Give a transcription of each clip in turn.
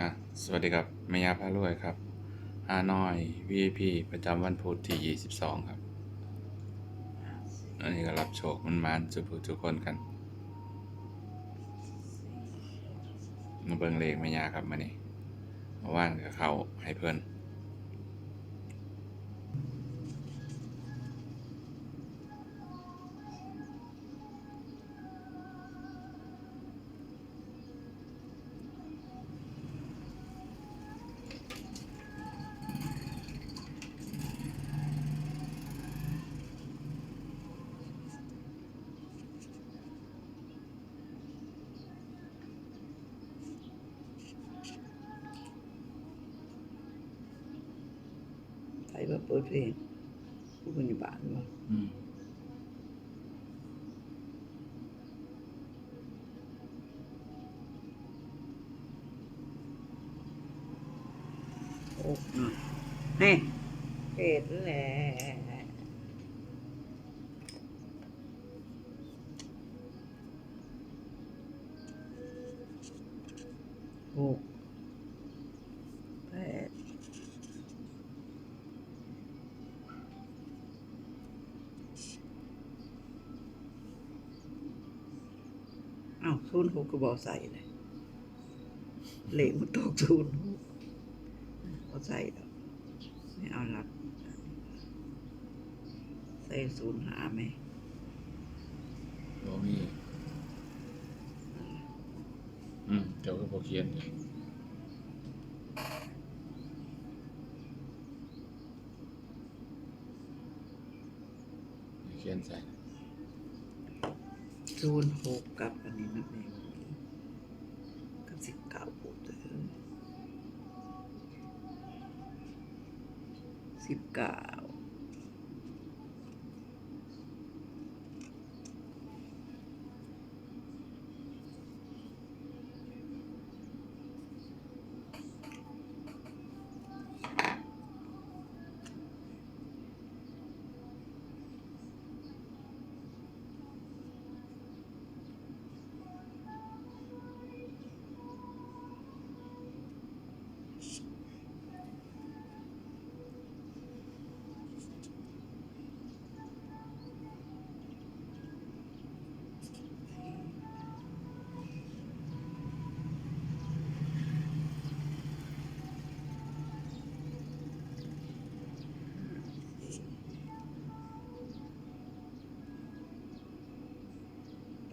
อะสวัสดีครับเมียาพารวยครับฮานอย VIP ประจำวันพุธที่ 22 ครับอันนี้ก็รับโชคมันมานสุภูทุกคนกันมาเบิ่งเลขเมียาครับมานี่มาว่านกับเขาให้เพื่อน ใส่มาเปิดเพลงผู้คนอยู่บ้านบ่อืมโอ้น่ะนี่เฮ็ดแหละหกแปดอ้าวศูนย์หกก็บอกใส่เลยเหล็กมันตกศูนย์หกก็ใส่แล้วไม่เอาหลักใส่ศูนย์หาไหมบ่มีอืมเดี๋ยวก็พอเขียนเขียนใส่ ศูนย์หกกับอันนี้นับเองกับสิบเก้าปูเตอร์สิบเก้า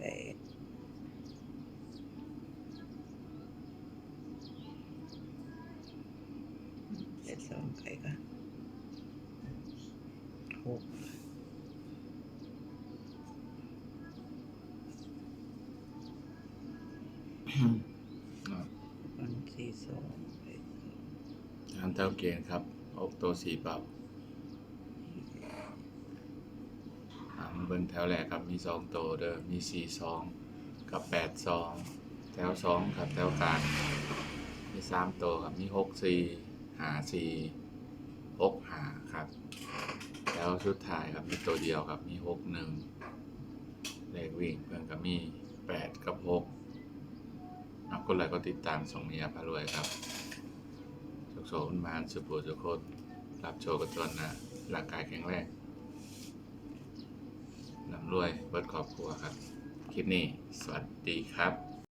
แปดเจ็ด สองไปกันหกอะวันสี่สองไปทางเท่าเกียงครับอกตัวสีเป่าอ่ามเบิ่งแถวแรกครับมีสองตัวเด้อมีสี่สองกับแปดสองแถวสองครับแถวกลางมีสามตัวครับมีหกสี่ หาสี่หกหาครับ แล้วสุดท้ายครับมีตัวเดียวครับมีหกหนึ่งเลขวิ่งเพื่อนก็มีแปดกับหกนับคนไรก็ติดตามส่งเมียพารวยครับโชคโชคมานสุภูสุโคตรับโชคกันจนนะร่างกายแข็งแรงร่ำรวยเบิดครอบครัวครับ คลิปนี้ สวัสดีครับ